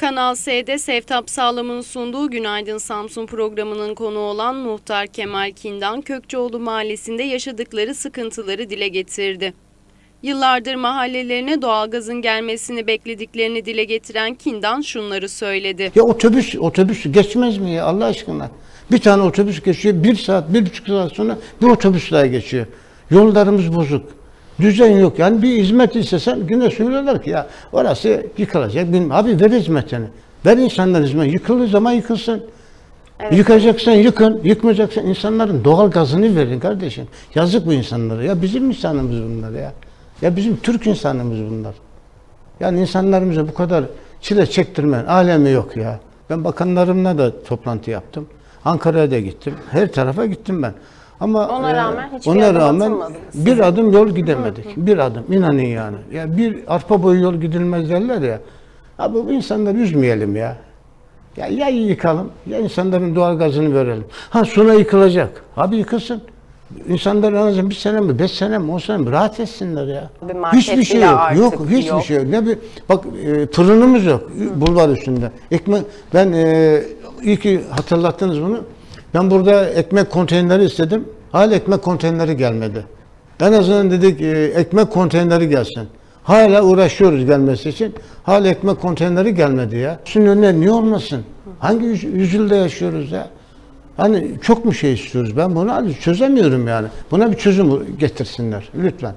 Kanal S'de Sevtap Sağlam'ın sunduğu Günaydın Samsun programının konu olan muhtar Kemal Kindan Kökçeoğlu mahallesinde yaşadıkları sıkıntıları dile getirdi. Yıllardır mahallelerine doğalgazın gelmesini beklediklerini dile getiren Kindan şunları söyledi. Ya otobüs, otobüs geçmez mi ya Allah aşkına? Bir tane otobüs geçiyor, bir saat, bir buçuk saat sonra bir otobüs daha geçiyor. Yollarımız bozuk. Düzen yok. Yani bir hizmet istesen yine söylüyorlar ki ya orası yıkılacak. Bilmem. Abi ver hizmetini. Ver insanların hizmetini. Yıkıldığı zaman yıkılsın. Yıkacaksan yıkın, yıkmayacaksan insanların doğal gazını verin kardeşim. Yazık bu insanlara. Ya bizim insanımız bunlar ya. Ya bizim Türk insanımız bunlar. Yani insanlarımıza bu kadar çile çektirmen alemi yok ya. Ben bakanlarımla da toplantı yaptım. Ankara'ya da gittim. Her tarafa gittim ben. Ama e, Ona rağmen hiçbir ona adım rağmen bir adım yol gidemedik. Bir adım inanın yani. Ya bir arpa boyu yol gidilmez derler ya. Abi bu insanları üzmeyelim ya. Ya ya yıkalım ya insanların doğal gazını verelim. Ha suna yıkılacak. Abi yıkılsın. İnsanlar en azından bir sene mi, beş sene mi, on sene mi rahat etsinler ya. Bir Hiçbir şey yok. Yok, hiçbir yok. şey yok. Ne bir bak e, fırınımız yok bulvar üstünde. Ekmek ben e, iyi ki hatırlattınız bunu. Ben burada ekmek konteyneri istedim. Hala ekmek konteyneri gelmedi. En azından dedik e, ekmek konteyneri gelsin. Hala uğraşıyoruz gelmesi için. Hala ekmek konteyneri gelmedi ya. Şunun önüne niye olmasın? Hangi yüz- yüzyılda yaşıyoruz ya? Hani çok mu şey istiyoruz? Ben bunu çözemiyorum yani. Buna bir çözüm getirsinler lütfen.